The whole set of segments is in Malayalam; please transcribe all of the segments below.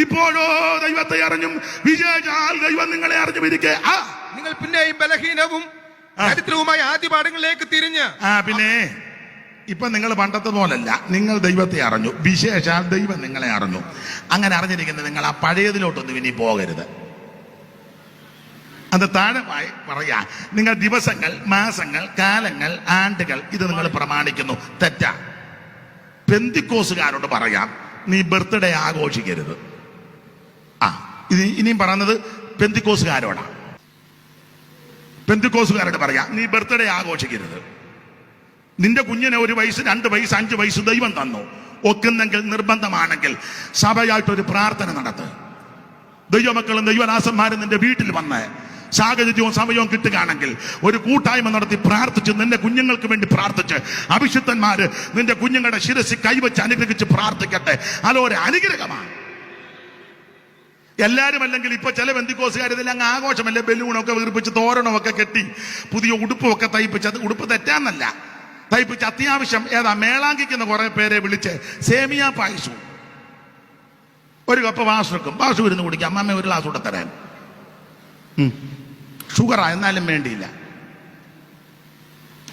ഇപ്പോഴോ ദൈവത്തെ അറിഞ്ഞും വിജയിച്ചാൽ ദൈവം നിങ്ങളെ അറിഞ്ഞും ഇരിക്കെ ആ. നിങ്ങൾ പിന്നെയും ബലഹീനവും ദരിദ്രവുമായ ആദ്യ പാഠങ്ങളിലേക്ക് തിരിഞ്ഞ്. ആ പിന്നെ ഇപ്പൊ നിങ്ങൾ പണ്ടത്തെ പോലല്ല. നിങ്ങൾ ദൈവത്തെ അറിഞ്ഞു. വിശേഷാൽ ദൈവം നിങ്ങളെ അറിഞ്ഞു. അങ്ങനെ അറിഞ്ഞിരിക്കുന്നത് നിങ്ങൾ ആ പഴയതിലോട്ടൊന്നും ഇനി പോകരുത്. അത് താഴെ പറയാ. നിങ്ങൾ ദിവസങ്ങൾ മാസങ്ങൾ കാലങ്ങൾ ആണ്ടുകൾ ഇത് നിങ്ങൾ പ്രമാണിക്കുന്നു. തെറ്റാ. പെന്തിക്കോസുകാരോട് പറയാം നീ ബർത്ത്ഡേ ആഘോഷിക്കരുത്. ഇത് ഇനിയും പറയുന്നത് പെന്തിക്കോസുകാരോടാ. പെന്തിക്കോസുകാരോട് പറയാ നീ ബർത്ത്ഡേ ആഘോഷിക്കരുത്. നിന്റെ കുഞ്ഞിനെ ഒരു വയസ്സ് രണ്ട് വയസ്സ് അഞ്ച് വയസ്സ് ദൈവം തന്നു. ഒക്കുന്നെങ്കിൽ നിർബന്ധമാണെങ്കിൽ സഭയായിട്ടൊരു പ്രാർത്ഥന നടത്ത്. ദൈവമക്കളും ദൈവദാസന്മാരും നിന്റെ വീട്ടിൽ വന്ന് സാഹചര്യവും സമയവും കിട്ടുകയാണെങ്കിൽ ഒരു കൂട്ടായ്മ നടത്തി പ്രാർത്ഥിച്ച് നിന്റെ കുഞ്ഞുങ്ങൾക്ക് വേണ്ടി പ്രാർത്ഥിച്ച് അഭിഷിക്തന്മാര് നിന്റെ കുഞ്ഞുങ്ങളുടെ ശിരസി കൈവച്ച് അനുഗ്രഹിച്ച് പ്രാർത്ഥിക്കട്ടെ. അതൊരു അനുഗ്രഹമാണ്. എല്ലാരും അല്ലെങ്കിൽ ഇപ്പൊ ചില ബന്ധുക്കോസുകാർ ഇതെല്ലാം അങ്ങ് ആഘോഷമല്ലേ? ബലൂണൊക്കെ വീർപ്പിച്ച് തോരണമൊക്കെ കെട്ടി പുതിയ ഉടുപ്പൊക്കെ തയ്പ്പിച്ച് അത് ഉടുപ്പ് തെറ്റാന്നല്ല. തയ്പ്പിച്ച് അത്യാവശ്യം ഏതാ മേളാങ്കിക്കുന്ന കുറെ പേരെ വിളിച്ച് സേമിയ പായസവും ഒരു കപ്പ് വാസുക്കും വാസു ഇരുന്ന് കുടിക്കാം. അമ്മമ്മ ഒരു ഗ്ലാസ് കൂടെ തരാൻ. ഷുഗറാ എന്നാലും വേണ്ടിയില്ല.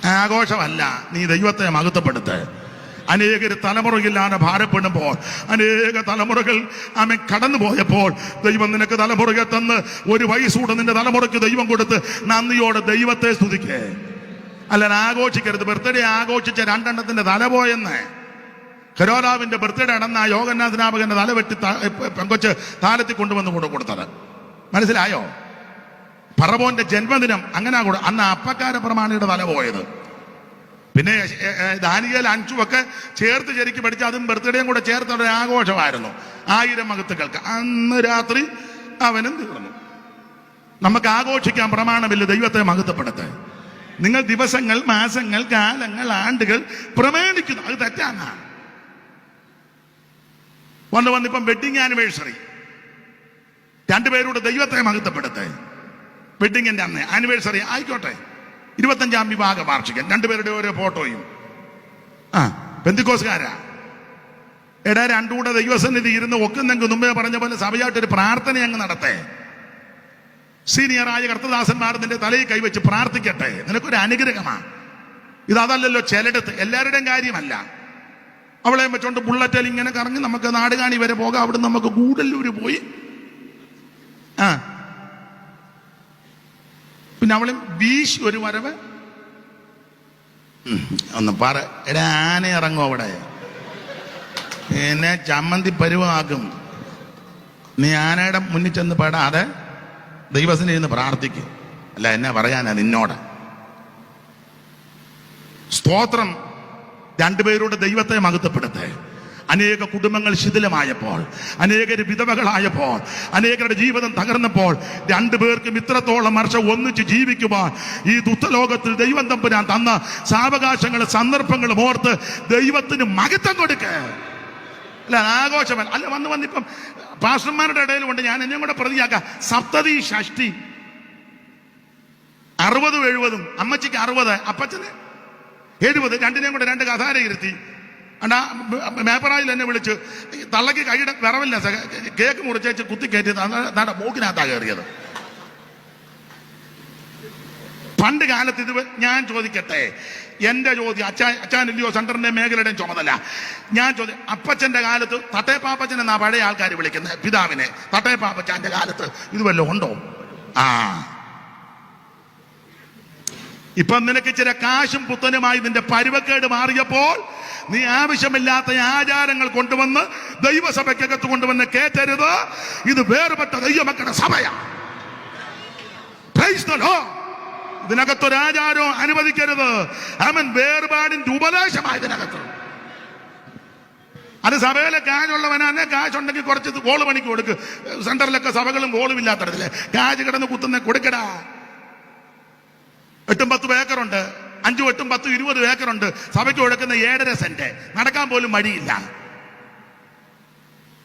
ആഘോഷമല്ല. നീ ദൈവത്തെ മഹത്വപ്പെടുത്ത്. അനേകർ തലമുറയില്ലാതെ ഭാരപ്പെടുമ്പോൾ. അനേക തലമുറകൾ ആമെ കടന്നു പോയപ്പോൾ ദൈവം നിനക്ക് തലമുറകൾ തന്ന് ഒരു വയസ്സൂടെ നിന്റെ തലമുറയ്ക്ക് ദൈവം കൊടുത്ത് നന്ദിയോടെ ദൈവത്തെ സ്തുതിക്കേ. അല്ല ആഘോഷിക്കരുത്. ബർത്ത്ഡേ ആഘോഷിച്ച രണ്ടെണ്ണത്തിന്റെ തല പോയെന്ന്. കരോലാവിന്റെ ബർത്ത്ഡേ നടന്ന യോഗനാഥനാഭകന്റെ തല വെട്ടി പെങ്കൊച്ച് താലത്തിൽ കൊണ്ടുവന്ന് കൊണ്ട് കൊടുത്തത്. മനസ്സിലായോ? പറവോന്റെ ജന്മദിനം അങ്ങനെ അന്ന് അപ്പക്കാര പ്രമാണിയുടെ തല പോയത്. പിന്നെ ഏ, അഞ്ചുമൊക്കെ ചേർത്ത് ശരിക്കും പഠിച്ച അതും ബർത്ത്ഡേയും കൂടെ ചേർത്ത ഒരു ആഘോഷമായിരുന്നു. ആയിരം മകത്തുക്കൾക്ക് അന്ന് രാത്രി അവനും തീർന്നു. നമുക്ക് ആഘോഷിക്കാൻ പ്രമാണമില്ല. ദൈവത്തെ മഹത്വപ്പെടുത്ത് നിങ്ങൾ ദിവസങ്ങൾ മാസങ്ങൾ കാലങ്ങൾ ആണ്ടുകൾ പ്രമാണിക്കുന്നു. അത് തെറ്റാന്നാണ് വന്ന് വന്നിപ്പം വെഡിങ് ആനിവേഴ്സറി രണ്ടുപേരോട് ദൈവത്തെ മഹത്വപ്പെടുത്തേ വെഡിങ്ങിന്റെ അന്ന് ആനിവേഴ്സറി ആയിക്കോട്ടെ. ഇരുപത്തഞ്ചാം വിഭാഗ വാർഷികം. രണ്ടുപേരുടെ ഓരോ ഫോട്ടോയും. ആ ബന്ധുക്കോസുകാരാ. എടാ രണ്ടുകൂടെ ദൈവസന്നിധി ഇരുന്ന് ഒക്കുന്നെങ്കിൽ മുമ്പേ പറഞ്ഞ പോലെ സഭയായിട്ടൊരു പ്രാർത്ഥന അങ്ങ് നടത്തേ. സീനിയറായ കർത്തദാസന്മാർ നിന്റെ തലയിൽ കൈവച്ച് പ്രാർത്ഥിക്കട്ടെ. നിനക്കൊരു അനുഗ്രഹമാണ് ഇതല്ലല്ലോ ചിലടത്ത്. എല്ലാവരുടെയും കാര്യമല്ല. അവളെ വെച്ചോണ്ട് ബുള്ളറ്റിൽ ഇങ്ങനെ കറങ്ങി നമുക്ക് നാടുകാണി വരെ പോകാം. അവിടെ നമുക്ക് ഗൂഡല്ലൂര് പോയി. ആ. പിന്നെ അവളും വീശി ഒരു വരവ്. ഒന്ന് പറ. എടാ ആന ഇറങ്ങും അവിടെ. എന്നെ ചമ്മന്തി പരുവാക്കും നീ ആനയുടെ മുന്നിൽ ചെന്ന് പെടാതെ ദൈവസിനെ ഇരുന്ന് പ്രാർത്ഥിക്കും. അല്ല എന്നെ പറയാനാ നിന്നോട്? സ്തോത്രം. രണ്ടുപേരുടെ ദൈവത്തെ മഹത്വപ്പെടുത്തേ. അനേക കുടുംബങ്ങൾ ശിഥിലമായപ്പോൾ അനേകര് വിധവകളായപ്പോൾ അനേകരുടെ ജീവിതം തകർന്നപ്പോൾ രണ്ടുപേർക്കും ഇത്രത്തോളം വർഷം ഒന്നിച്ച് ജീവിക്കുവാൻ ഈ ദുഃഖലോകത്തിൽ ദൈവം തമ്പുരാൻ തന്ന സാവകാശങ്ങളും സന്ദർഭങ്ങളും ഓർത്ത് ദൈവത്തിന് മഹത്വം കൊടുക്കുക അല്ല ആഘോഷം അല്ല വന്ന് വന്നിപ്പം പാസ്റ്റർമാരുടെ ഇടയിൽ കൊണ്ട് ഞാൻ എന്നെ കൂടെ പ്രതിയാക്കാം. സപ്തതി ഷഷ്ടി. അറുപതും എഴുപതും. അമ്മച്ചിക്ക് അറുപത് അപ്പച്ചന് എഴുപത്. രണ്ടിനെയും കൂടെ രണ്ട് കഥാര ഇരുത്തി അണ്ടാ മേപ്പറായിൽ എന്നെ വിളിച്ച് തള്ളക്ക് കൈയുടെ വിറവില്ല കേക്ക് മുറിച്ചേച്ച് കുത്തി കയറ്റി നാട മൂക്കിനകത്താ കയറിയത്. പണ്ട് കാലത്ത് ഇത് ഞാൻ ചോദിക്കട്ടെ എന്റെ ചോദ്യം അച്ഛാ അച്ഛാനില്ലയോ സെന്ററിന്റെ മേഖലയുടെയും ചുമതല. ഞാൻ ചോദ്യം അപ്പച്ചന്റെ കാലത്ത് തട്ടേപ്പാപ്പച്ചൻ എന്നാ പഴയ ആൾക്കാർ വിളിക്കുന്നത് പിതാവിനെ. തട്ടേപ്പാപ്പച്ചാന്റെ കാലത്ത് ഇത് വല്ലതും ഉണ്ടോ? ആ. ഇപ്പൊ നിനക്ക് ചില കാശും പുത്തനുമായി നിന്റെ പരുവക്കേട് മാറിയപ്പോൾ നീ ആവശ്യമില്ലാത്ത ആചാരങ്ങൾ കൊണ്ടുവന്ന് ദൈവസഭയ്ക്കകത്ത് കൊണ്ടുവന്ന് കേറ്റരുത്. ഇത് വേർപെട്ട ദൈവമക്കളുടെ സഭയാണ് Praise the Lord. ഇതിനകത്തൊരു ആചാരവും അനുവദിക്കരുത്. അവൻ വേർപാടിന്റെ ഉപദേശമായ ഇതിനകത്ത്. അത് സഭയിലെ കാശുള്ളവനാണ് കാശുണ്ടെങ്കിൽ കുറച്ച് ഗോൾ പണിക്ക് കൊടുക്ക്. സെന്ററിലൊക്കെ സഭകളും ഗോളും ഇല്ലാത്തടത്തില്ലേ കാശ് കിടന്ന് കുത്തുന്ന കൊടുക്കടാ. എട്ടും പത്തും ഏക്കറുണ്ട്. അഞ്ചും വട്ടും പത്തും ഇരുപത് ഏക്കറുണ്ട്. സഭയ്ക്ക് കൊടുക്കുന്ന ഏഴര സെന്റ്. നടക്കാൻ പോലും വഴിയില്ല.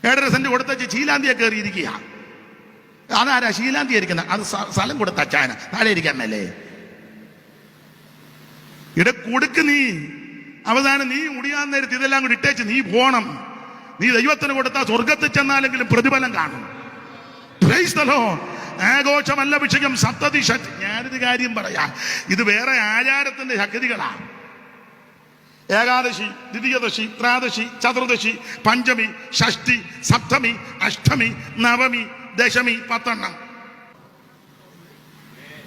ഏഴര സെന്റ് കൊടുത്തേ ശീലാന്തിയെ കയറിയിരിക്കുക. അതാരാ ശീലാന്തി ഇരിക്കുന്ന? അത് സ്ഥലം കൊടുത്ത അച്ചായന താഴെ ഇരിക്കാൻ ഇട കൊടുക്ക് നീ. അവസാനം നീ മുടിയാൻ നേരത്ത് ഇതെല്ലാം കൂടി ഇട്ടേച്ച് നീ പോണം. നീ ദൈവത്തിന് കൊടുത്താൽ സ്വർഗത്തിൽ ചെന്നാലെങ്കിലും പ്രതിഫലം കാണും. ആഘോഷമല്ല വിഷയം സപ്തതി ഞാനൊരു കാര്യം പറയാം. ഇത് വേറെ ആചാരത്തിന്റെ ശക്തികളാണ്. ഏകാദശി ദ്വിതീയദശി ത്രാദശി ചതുർദശി പഞ്ചമി ഷഷ്ടി സപ്തമി അഷ്ടമി നവമി ദശമി പത്തെണ്ണം.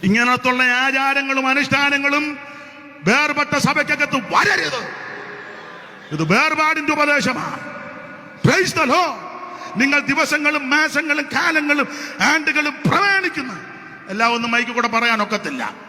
ഇങ്ങനത്തുള്ള ആചാരങ്ങളും അനുഷ്ഠാനങ്ങളും വേർപെട്ട സഭയ്ക്കകത്ത് വരരുത്. ഇത് വേർപാടിന്റെ ഉപദേശമാണ്. നിങ്ങൾ ദിവസങ്ങളും മാസങ്ങളും കാലങ്ങളും ആണ്ടുകളും പ്രമാണിക്കുന്നു. എല്ലാം ഒന്നും മൈക്ക് കൂടെ പറയാൻ ഒക്കത്തില്ല